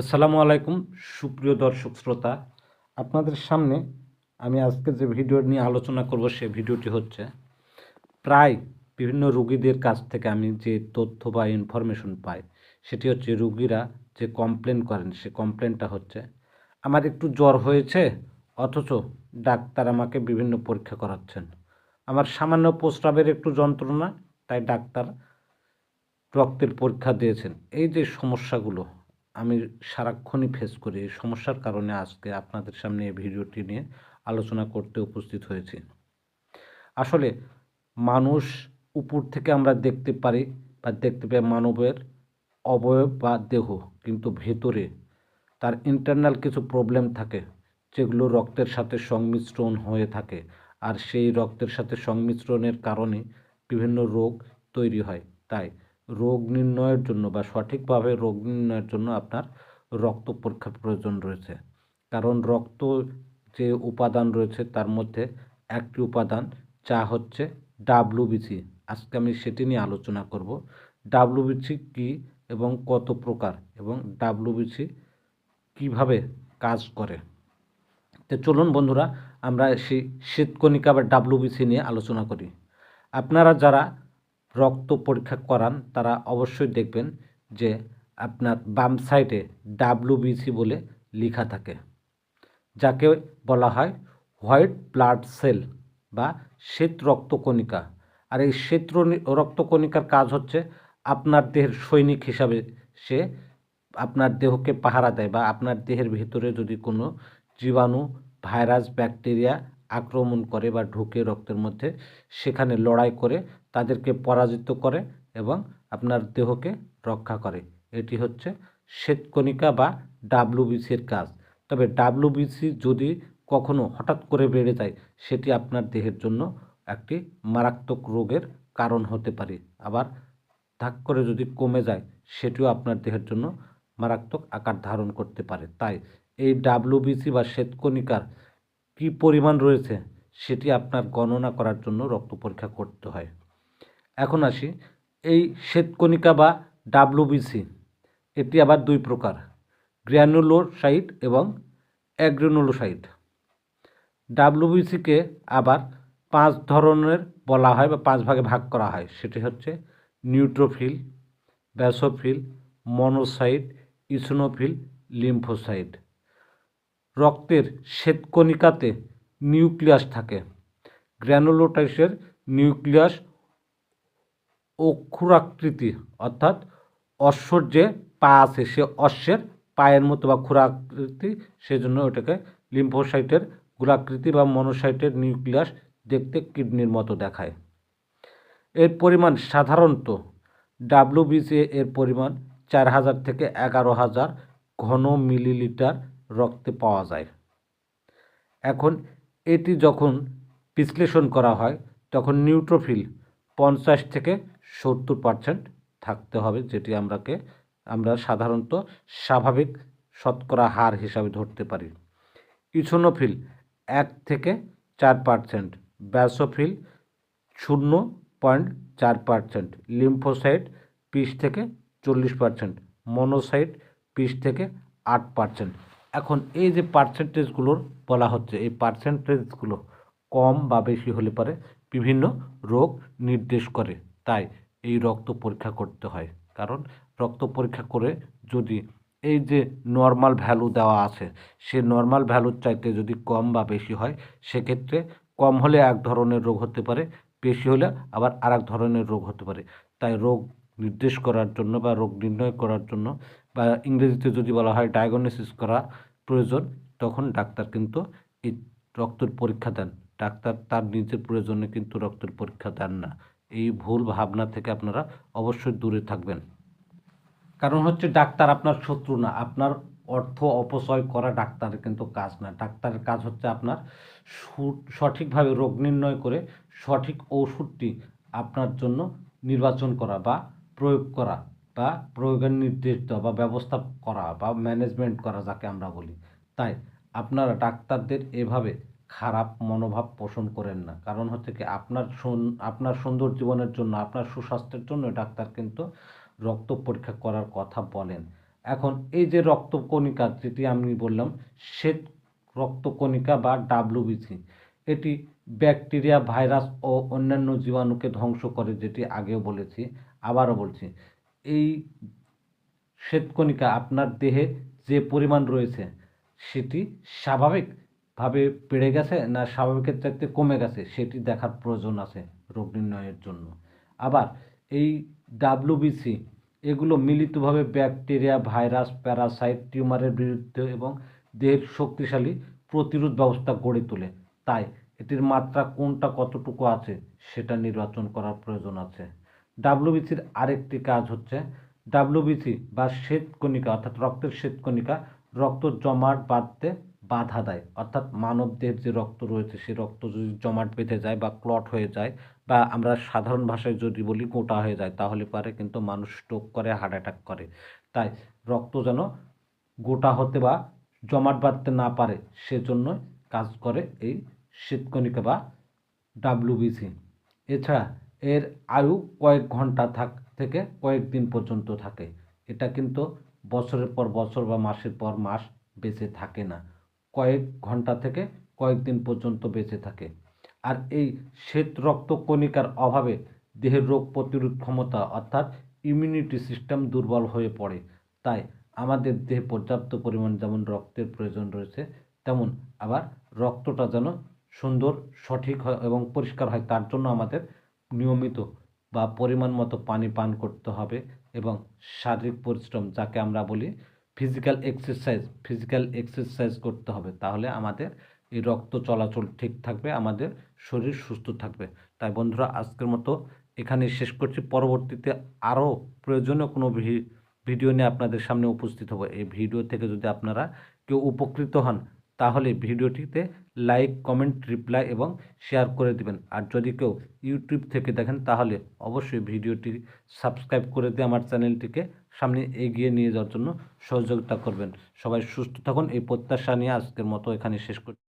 আসসালামু আলাইকুম, সুপ্রিয় দর্শক শ্রোতা। আপনাদের সামনে আমি আজকে যে ভিডিও নিয়ে আলোচনা করব, সে ভিডিওটি হচ্ছে প্রায় বিভিন্ন রুগীদের কাছ থেকে আমি যে তথ্য বা ইনফরমেশন পাই, সেটি হচ্ছে রুগীরা যে কমপ্লেন করেন, সে কমপ্লেনটা হচ্ছে, আমার একটু জ্বর হয়েছে, অথচ ডাক্তার আমাকে বিভিন্ন পরীক্ষা করাচ্ছেন। আমার সামান্য প্রস্রাবের একটু যন্ত্রণা, তাই ডাক্তার রক্তের পরীক্ষা দিয়েছেন। এই যে সমস্যাগুলো আমি সারাক্ষণই ফেস করি। এই সমস্যার কারণে আজকে আপনাদের সামনে এই ভিডিওটি নিয়ে আলোচনা করতে উপস্থিত হয়েছি। আসলে মানুষ উপর থেকে আমরা দেখতে পারি বা দেখতে পাই মানবের অবয়ব বা দেহ, কিন্তু ভেতরে তার ইন্টারনাল কিছু প্রবলেম থাকে, যেগুলো রক্তের সাথে সংমিশ্রণ হয়ে থাকে। আর সেই রক্তের সাথে সংমিশ্রণের কারণে বিভিন্ন রোগ তৈরি হয়। তাই রোগ নির্ণয়ের জন্য বা সঠিকভাবে রোগ নির্ণয়ের জন্য আপনার রক্ত পরীক্ষার প্রয়োজন রয়েছে। কারণ রক্ত যে উপাদান রয়েছে তার মধ্যে একটি উপাদান যা হচ্ছে ডাব্লুবিসি আজকে আমি সেটি নিয়ে আলোচনা করব। ডাব্লুবিসি কী এবং কত প্রকার এবং ডাব্লুবিসি কীভাবে কাজ করে? তো চলুন বন্ধুরা, আমরা সেই শীতকণিকা বা ডাব্লুবিসি নিয়ে আলোচনা করি। আপনারা যারা রক্ত পরীক্ষা করান, তারা অবশ্যই দেখবেন যে আপনার বাম সাইডে ডাব্লুবিসি বলে লেখা থাকে, যাকে বলা হয় হোয়াইট ব্লাড সেল বা শ্বেত রক্তকণিকা। আর এই শ্বেত রক্তকণিকার কাজ হচ্ছে আপনার দেহের সৈনিক হিসাবে সে আপনার দেহকে পাহারা দেয় বা আপনার দেহের ভেতরে যদি কোনো জীবাণু, ভাইরাস, ব্যাকটেরিয়া আক্রমণ করে বা ঢুকে রক্তের মধ্যে, সেখানে লড়াই করে তাদেরকে পরাজিত করে এবং আপনার দেহকে রক্ষা করে। এটি হচ্ছে শ্বেতকণিকা বা ডাব্লুবিসির কাজ। তবে ডাব্লুবিসি যদি কখনো হঠাৎ করে বেড়ে যায়, সেটি আপনার দেহের জন্য একটি মারাত্মক রোগের কারণ হতে পারে। আবার ধাক করে যদি কমে যায়, সেটিও আপনার দেহের জন্য মারাত্মক আকার ধারণ করতে পারে। তাই এই ডাব্লুবিসি বা শ্বেতকণিকার কী পরিমাণ রয়েছে সেটি আপনার গণনা করার জন্য রক্ত পরীক্ষা করতে হয়। এখন আসি, এই শ্বেতকণিকা বা ডাব্লুবিসি এটি আবার দুই প্রকার, গ্র্যানুলোসাইট এবং অ্যাগ্রেনুলোসাইট। ডাব্লুবিসিকে আবার পাঁচ ধরনের বলা হয় বা পাঁচ ভাগে ভাগ করা হয়, সেটি হচ্ছে neutrophil, basophil, monocyte, eosinophil, lymphocyte. রক্তের শ্বেতকণিকাতে নিউক্লিয়াস থাকে। গ্র্যানুলোটাইসের নিউক্লিয়াস অক্ষুরাকৃতি, অর্থাৎ অশ্বর যে পা আছে, সে অশ্বের পায়ের মতো বা ক্ষুরাকৃতি, সেজন্য ওটাকে লিম্ফোসাইটের গোলাকৃতি বা মনোসাইটের নিউক্লিয়াস দেখতে কিডনির মতো দেখায়। এর পরিমাণ সাধারণত ডাব্লিউবিসি এর পরিমাণ চার হাজার থেকে এগারো হাজার ঘন মিলিলিটার রক্তে পাওয়া যায়। এখন এটি যখন বিশ্লেষণ করা হয়, তখন নিউট্রোফিল পঞ্চাশ থেকে সত্তর পার্সেন্ট থাকতে হবে, যেটি আমরাকে, আমরা সাধারণত স্বাভাবিক শতকরা হার হিসাবে ধরতে পারি। ইসোনোফিল এক থেকে চার পার্সেন্ট ব্যাসোফিল শূন্য পয়েন্ট চার পার্সেন্ট লিম্ফোসাইট বিশ থেকে চল্লিশ পার্সেন্ট মনোসাইট বিশ থেকে আট পার্সেন্ট এখন এই যে পার্সেন্টেজগুলোর বলা হচ্ছে, এই পার্সেন্টেজগুলো কম বা বেশি হলে পারে বিভিন্ন রোগ নির্দেশ করে। তাই এই রক্ত পরীক্ষা করতে হয়। কারণ রক্ত পরীক্ষা করে যদি এই যে নর্মাল ভ্যালু দেওয়া আছে, সে নর্মাল ভ্যালুর চাইতে যদি কম বা বেশি হয়, সেক্ষেত্রে কম হলে এক ধরনের রোগ হতে পারে, বেশি হলে আবার আর ধরনের রোগ হতে পারে। তাই রোগ নির্দেশ করার জন্য বা রোগ নির্ণয় করার জন্য বা ইংরেজিতে যদি বলা হয় ডায়াগনোসিস করা প্রয়োজন, তখন ডাক্তার কিন্তু এই রক্তের পরীক্ষা দেন। ডাক্তার তার নিজের প্রয়োজনে কিন্তু রক্তের পরীক্ষা দেন না। এই ভুল ভাবনা থেকে আপনারা অবশ্যই দূরে থাকবেন। কারণ হচ্ছে ডাক্তার আপনার শত্রু না, আপনার অর্থ অপচয় করা ডাক্তারের কিন্তু কাজ না। ডাক্তারের কাজ হচ্ছে আপনার সঠিকভাবে রোগ নির্ণয় করে সঠিক ওষুধটি আপনার জন্য নির্বাচন করা বা প্রয়োগ করা। বা প্রয়োগের দেওয়া বা ব্যবস্থা করা বা ম্যানেজমেন্ট করা যাকে আমরা বলি। তাই আপনারা ডাক্তারদের এভাবে খারাপ মনোভাব পোষণ করেন না। কারণ হচ্ছে কি আপনার আপনার সুন্দর জীবনের জন্য, আপনার সুস্বাস্থ্যের জন্য ডাক্তার কিন্তু রক্ত পরীক্ষা করার কথা বলেন। এখন এই যে রক্তকণিকা, যেটি আমি বললাম, শ্বেত রক্তকণিকা বা ডাব্লিউবিসি এটি ব্যাকটেরিয়া, ভাইরাস ও অন্যান্য জীবাণুকে ধ্বংস করে, যেটি আগেও বলেছি, আবারও বলছি। এই শ্বেতকণিকা আপনার দেহে যে পরিমাণ রয়েছে, সেটি স্বাভাবিকভাবে বেড়ে গেছে না স্বাভাবিকের চাইতে কমে গেছে, সেটি দেখার প্রয়োজন আছে রোগ নির্ণয়ের জন্য। আবার এই ডাব্লিউবিসি এগুলো মিলিতভাবে ব্যাকটেরিয়া, ভাইরাস, প্যারাসাইট, টিউমারের বিরুদ্ধে এবং দেহের শক্তিশালী প্রতিরোধ ব্যবস্থা গড়ে তোলে। তাই এটির মাত্রা কোনটা কতটুকু আছে সেটা নির্বাচন করার প্রয়োজন আছে। ডাব্লিউবিসির আরেকটি কাজ হচ্ছে ডাব্লিউবিসি বা শ্বেতকণিকা, অর্থাৎ রক্তের শ্বেতকণিকা, রক্ত জমাট বাঁধতে বাধা দেয়। অর্থাৎ মানব দেহের যে রক্ত রয়েছে সেই রক্ত যদি জমাট বেঁধে যায় বা ক্লট হয়ে যায় বা আমরা সাধারণ ভাষায় যদি বলি গোটা হয়ে যায়, তাহলে পারে কিন্তু মানুষ স্ট্রোক করে হার্ট অ্যাটাক করে। তাই রক্ত যেন গোটা হতে বা জমাট বাঁধতে না পারে সেজন্য কাজ করে এই শীতকণিকা বা ডাব্লিউবিসি। এছাড়া এর আয়ু কয়েক ঘণ্টা থাক, থেকে কয়েক দিন পর্যন্ত থাকে। এটা কিন্তু বছরের পর বছর বা মাসের পর মাস বেঁচে থাকে না। কয়েক ঘণ্টা থেকে কয়েকদিন পর্যন্ত বেঁচে থাকে। আর এই শ্বেত রক্তকণিকার অভাবে দেহের রোগ প্রতিরোধ ক্ষমতা অর্থাৎ ইমিউনিটি সিস্টেম দুর্বল হয়ে পড়ে। তাই আমাদের দেহে পর্যাপ্ত পরিমাণ যেমন রক্তের প্রয়োজন রয়েছে, তেমন আবার রক্তটা যেন সুন্দর, সঠিক হয় এবং পরিষ্কার হয়, তার জন্য আমাদের নিয়মিত বা পরিমাণ মতো পানি পান করতে হবে এবং শারীরিক পরিশ্রম যাকে আমরা বলি ফিজিক্যাল এক্সারসাইজ ফিজিক্যাল এক্সারসাইজ করতে হবে। তাহলে আমাদের এই রক্ত চলাচল ঠিক থাকবে, আমাদের শরীর সুস্থ থাকবে। তাই বন্ধুরা, আজকের মতো এখানে শেষ করছি। পরবর্তীতে আরও প্রয়োজনীয় কোনো ভিডিও নিয়ে আপনাদের সামনে উপস্থিত হব। এই ভিডিও থেকে যদি আপনারা কেউ উপকৃত হন তাহলে ভিডিওটিতে লাইক, কমেন্ট, রিপ্লাই এবং শেয়ার করে দিবেন। আর যদি কেউ ইউটিউব থেকে দেখেন, তাহলে অবশ্যই ভিডিওটি সাবস্ক্রাইব করে দিয়ে আমার চ্যানেলটিকে সামনে এগিয়ে নিয়ে যাওয়ার জন্য সহযোগিতা করবেন। সবাই সুস্থ থাকুন। এই প্রত্যাশা নিয়ে আজকের মতো এখানে শেষ করছি।